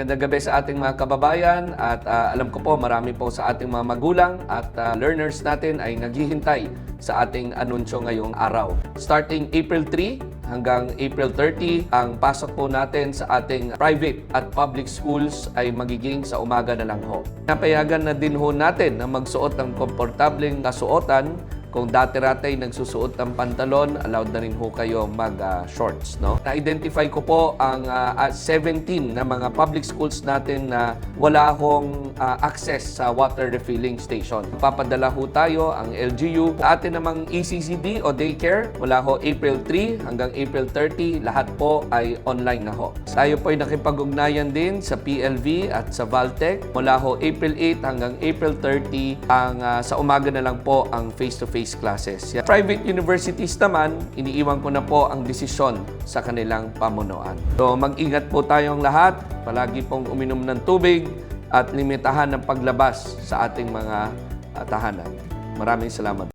Magandang gabi sa ating mga kababayan at ah, alam ko po marami po sa ating mga magulang at ah, learners natin ay naghihintay sa ating anunsyo ngayong araw. Starting April 3 hanggang April 30, ang pasok po natin sa ating private at public schools ay magiging sa umaga na lang ho. Napayagan na din ho natin na magsuot ng komportableng kasuotan kung dati-ratay nagsusuot ng pantalon, allowed na rin ho kayo mag-shorts. no? Na-identify ko po ang ah, ah, 17 na mga public schools natin na wala hong ah, access sa water refilling station. Papadala ho tayo ang LGU. Sa atin namang ECCD o daycare, wala ho April 3 hanggang April 30, lahat po ay online na ho. Tayo po ay nakipag-ugnayan din sa PLV at sa Valtech. Mula ho April 8 hanggang April 30, ang ah, sa umaga na lang po ang face-to-face classes. Yan. Private universities naman, iniiwan ko na po ang desisyon sa kanilang pamunuan. So mag-ingat po tayong lahat, palagi pong uminom ng tubig at limitahan ng paglabas sa ating mga ah, tahanan. Maraming salamat.